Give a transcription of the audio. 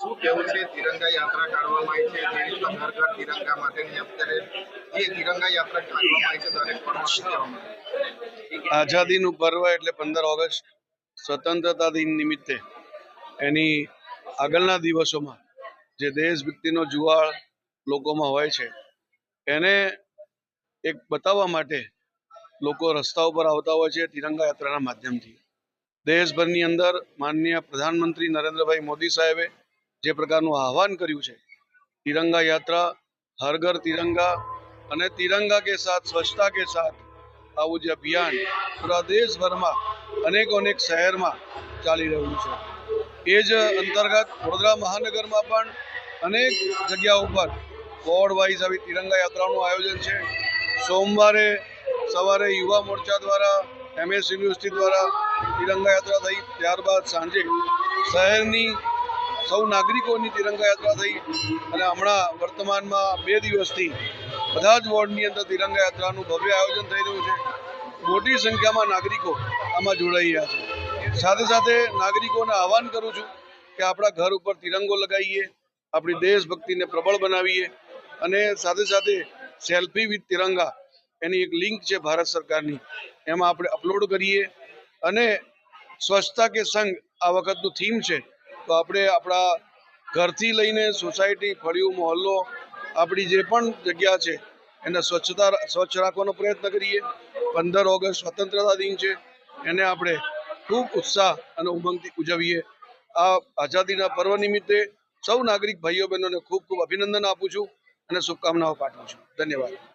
શું કેવું છે? તિરંગા યાત્રા કાઢવામાં આવી છે. જે ઘર ઘર તિરંગા માટેની અત્યારે જે તિરંગા યાત્રા કાઢવામાં આવી છે દરેક? આઝાદીનું પર્વ એટલે પંદર ઓગસ્ટ સ્વતંત્રતા દિન નિમિત્તે. એની આગળના દિવસોમાં જે દેશભક્તિનો જુવાળ લોકોમાં હોય છે, એને એક બતાવવા માટે લોકો રસ્તા ઉપર આવતા હોય છે તિરંગા યાત્રાના માધ્યમથી. દેશભરની અંદર માનનીય પ્રધાનમંત્રી નરેન્દ્રભાઈ મોદી સાહેબે જે પ્રકારનું આહવાન કર્યું છે. તિરંગા યાત્રા હર ઘર તિરંગા અને તિરંગા કે સાથ, સ્વચ્છતા કે સાથ, આવું જે અભિયાન પૂરા દેશભરમાં અનેકો અનેક શહેરમાં ચાલી રહ્યું છે. એ જ અંતર્ગત વડોદરા મહાનગરમાં પણ અનેક જગ્યા ઉપર વોર્ડ વાઇઝ આવી તિરંગા યાત્રાનું આયોજન છે. સોમવારે સવારે યુવા મોરચા દ્વારા, એમએસ યુનિવર્સિટી દ્વારા તિરંગા યાત્રા થઈ. ત્યારબાદ સાંજે શહેરની સૌ નાગરિકોની તિરંગા યાત્રા થઈ અને હમણાં વર્તમાનમાં બે દિવસથી બધા જ વોર્ડની અંદર તિરંગા યાત્રાનું ભવ્ય આયોજન થઈ રહ્યું છે. મોટી સંખ્યામાં નાગરિકો આમાં જોડાઈ રહ્યા છે. સાથે સાથે નાગરિકોને આહવાન કરું છું કે આપણા ઘર ઉપર તિરંગો લગાવીએ, આપણી દેશભક્તિને પ્રબળ બનાવીએ અને સાથે સાથે સેલ્ફી વિથ તિરંગા એની એક લિંક છે ભારત સરકારની. એમાં આપણે અપલોડ કરીએ અને સ્વચ્છતા કે સંઘ આ વખતનું થીમ છે તો આપણે આપણા ઘરથી લઈને સોસાયટી, ફળિયું, મહોલ્લો, આપણી જે પણ જગ્યા છે, એને સ્વચ્છતા સ્વચ્છ રાખવાનો પ્રયત્ન કરીએ. પંદર ઓગસ્ટ સ્વતંત્રતા દિન છે. એને આપણે ખૂબ ઉત્સાહ અને ઉમંગથી ઉજવીએ. આ આઝાદીના પર્વ નિમિત્તે સૌ નાગરિક ભાઈઓ બહેનોને ખૂબ ખૂબ અભિનંદન આપું છું અને શુભકામનાઓ પાઠવું છું. ધન્યવાદ.